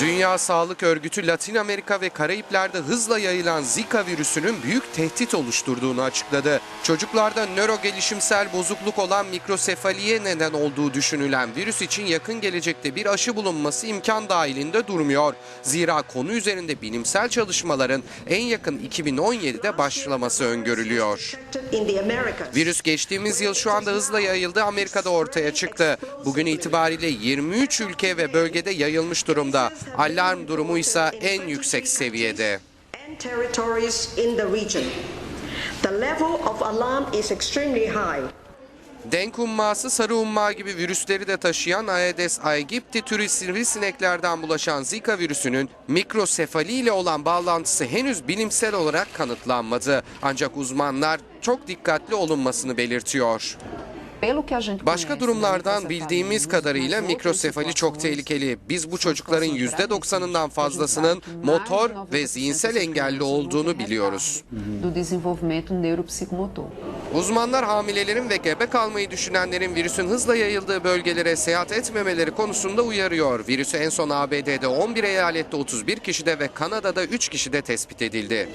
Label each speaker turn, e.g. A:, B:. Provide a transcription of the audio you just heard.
A: Dünya Sağlık Örgütü Latin Amerika ve Karayipler'de hızla yayılan Zika virüsünün büyük tehdit oluşturduğunu açıkladı. Çocuklarda nöro gelişimsel bozukluk olan mikrosefaliye neden olduğu düşünülen virüs için yakın gelecekte bir aşı bulunması imkan dahilinde durmuyor. Zira konu üzerinde bilimsel çalışmaların en yakın 2017'de başlaması öngörülüyor. Virüs geçtiğimiz yıl şu anda hızla yayıldı Amerika'da ortaya çıktı. Bugün itibariyle 23 ülke ve bölgede yayılmış durumda. Alarm durumu ise en yüksek seviyede. Denk humması, sarı humma gibi virüsleri de taşıyan Aedes aegypti türü sivrisineklerden bulaşan Zika virüsünün mikrosefali ile olan bağlantısı henüz bilimsel olarak kanıtlanmadı. Ancak uzmanlar çok dikkatli olunmasını belirtiyor. Başka durumlardan bildiğimiz kadarıyla mikrosefali çok tehlikeli. Biz bu çocukların %90'ından fazlasının motor ve zihinsel engelli olduğunu biliyoruz. Uzmanlar hamilelerin ve gebe kalmayı düşünenlerin virüsün hızla yayıldığı bölgelere seyahat etmemeleri konusunda uyarıyor. Virüsü en son ABD'de 11 eyalette 31 kişide ve Kanada'da 3 kişide tespit edildi.